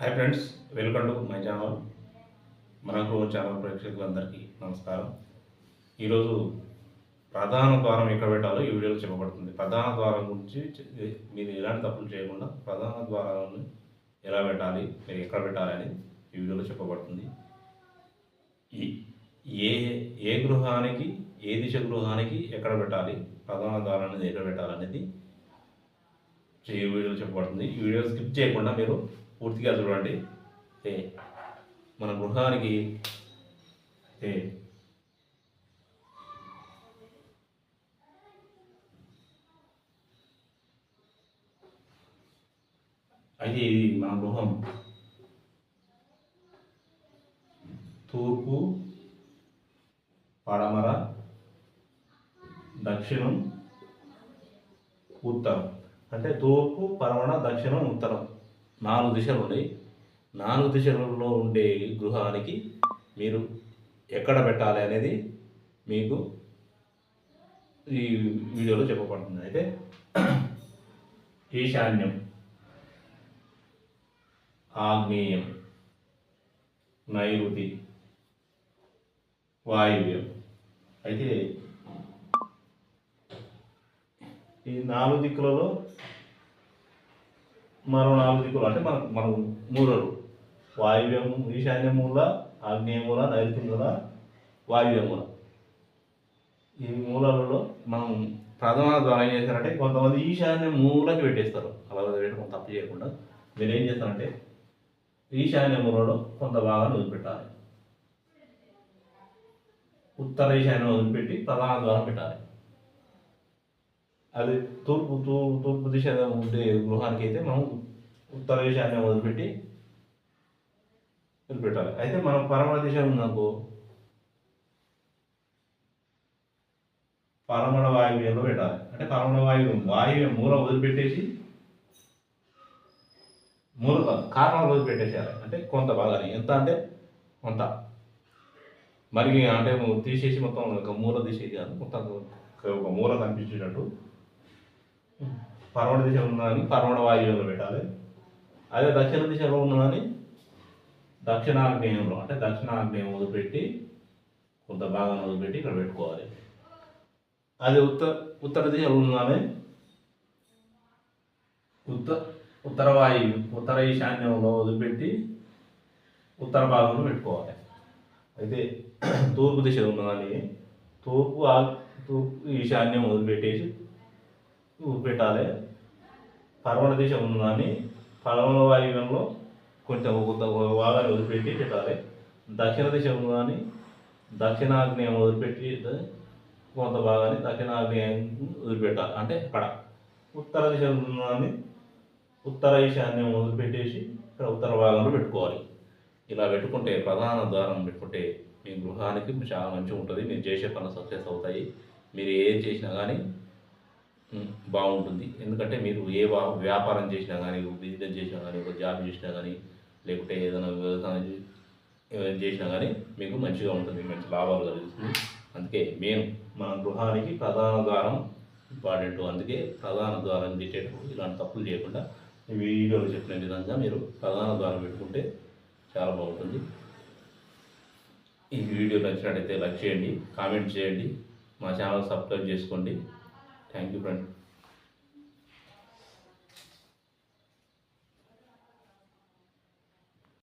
Hi friends welcome to my channel మనకు channel ప్రేక్షకులందరికీ నమస్కారం. ఈరోజు ప్రధాన ద్వారం ఎక్కడ పెట్టాలో ఈ వీడియోలో చెప్పబడుతుంది. ప్రధాన ద్వారం గురించి మీరు ఎలాంటి తప్పులు చేయకుండా ప్రధాన ద్వారాలను ఎలా పెట్టాలి మీరు ఎక్కడ పెట్టాలి అని ఈ వీడియోలో చెప్పబడుతుంది. ఈ ఏ ఏ గృహానికి ఏ దిశ గృహానికి ఎక్కడ పెట్టాలి ప్రధాన ద్వారం అనేది ఎక్కడ పెట్టాలనేది ఈ వీడియోలో చెప్పబడుతుంది. ఈ వీడియో స్కిప్ చేయకుండా మీరు పూర్తిగా చూడండి. ఏ మన గృహానికి ఏ. అయితే ఇది మన గృహం. తూర్పు పడమర దక్షిణం ఉత్తరం. అంటే తూర్పు పడమర దక్షిణం ఉత్తరం. నాలుగు దిశలు ఉన్నాయి. నాలుగు దిశలలో ఉండే గృహానికి మీరు ఎక్కడ పెట్టాలి అనేది మీకు ఈ వీడియోలో చెప్పబడుతుంది. అయితే ఈశాన్యం ఆగ్నేయం నైరుతి వాయువ్యం. అయితే ఈ నాలుగు దిక్కులలో మరో నాలుగు దిక్కులు అంటే మన మన మూలలు వాయువ్యం ఈశాన్య మూల ఆగ్నేయ మూల నైరుతి మూల వాయువ్య మూల ఈ మూలాలలో మనం ప్రథమ ద్వారా ఏం చేస్తారంటే కొంతమంది ఈశాన్య మూలకి పెట్టేస్తారు. అలా పెట్టడం తప్పు చేయకుండా. మీరు ఏం చేస్తారంటే ఈశాన్య మూలలో కొంత భాగాన్ని వదిలిపెట్టాలి. ఉత్తర ఈశాన్యం వదిలిపెట్టి ప్రధాన ద్వారం పెట్టాలి. అది తూర్పు తూ తూర్పు దిశ ఉండే గృహానికి అయితే మనం ఉత్తర దిశాన్ని వదిలిపెట్టి వదిలిపెట్టాలి. అయితే మనం పరమణ దిశ ఉందనుకో పరమణ వాయువ్యంలో పెట్టాలి? అంటే పరమణ వాయువ్యం వాయువ్యం మూల వదిలిపెట్టేసి మూల కారణాలు వదిలిపెట్టేసేయాలి. అంటే కొంత భాగాన్ని. ఎంత అంటే కొంత. మరి అంటే తీసేసి మొత్తం ఒక మూల తీసేసి కాదు మొత్తం ఒక మూల కనిపించేటట్టు పరమణ దిశలో ఉన్నదని పరమణ వాయువ్యంలో పెట్టాలి. అదే దక్షిణ దిశలో ఉన్నదని దక్షిణాగ్నేయంలో అంటే దక్షిణాగ్నేయం వదిలిపెట్టి కొంత భాగం వదిలిపెట్టి ఇక్కడ పెట్టుకోవాలి. అది ఉత్తర ఉత్తర దిశలో ఉన్నదని ఉత్తర ఉత్తర వాయువు ఉత్తర ఈశాన్యంలో వదిలిపెట్టి ఉత్తర భాగంలో పెట్టుకోవాలి. అయితే తూర్పు దిశలో ఉన్నదని తూర్పు ఆ- తూర్పు ఈశాన్యం వదిలిపెట్టేసి పెట్టాలి పరమణ దిశ ఉన్నదని పరమణ వాయువ్యంలో కొంచెం కొంత భాగాన్ని వదిలిపెట్టి పెట్టాలి. దక్షిణ దిశ ఉన్నదని దక్షిణాగ్నేయం వదిలిపెట్టి కొంత భాగాన్ని దక్షిణాగ్నేయం వదిలిపెట్టాలి. అంటే అక్కడ ఉత్తర దిశ ఉన్నదని ఉత్తర ఈశాన్యం వదిలిపెట్టేసి ఇక్కడ ఉత్తర భాగంలో పెట్టుకోవాలి. ఇలా పెట్టుకుంటే ప్రధాన ద్వారం పెట్టుకుంటే మీ గృహానికి చాలా మంచిగా ఉంటుంది. మీరు చేసే పనులు సక్సెస్ అవుతాయి. మీరు ఏం చేసినా కానీ బాగుంటుంది. ఎందుకంటే మీరు ఏ వ్యాపారం చేసినా కానీ బిజినెస్ చేసినా కానీ ఒక జాబ్ చేసినా కానీ లేకుంటే ఏదైనా వ్యవసాయం చేసినా కానీ మీకు మంచిగా ఉంటుంది మంచి లాభాలు కలుగుతుంది. అందుకే మేము మన గృహానికి ప్రధాన ద్వారం ఇంపార్టెంట్ అందుకే ప్రధాన ద్వారం తీసేటప్పుడు ఇలాంటి తప్పులు చేయకుండా వీడియోలో చెప్పిన విధంగా మీరు ప్రధాన ద్వారం పెట్టుకుంటే చాలా బాగుంటుంది. ఈ వీడియో నచ్చినట్టయితే లైక్ చేయండి కామెంట్ చేయండి మా ఛానల్ సబ్స్క్రైబ్ చేసుకోండి. Thank you, friend.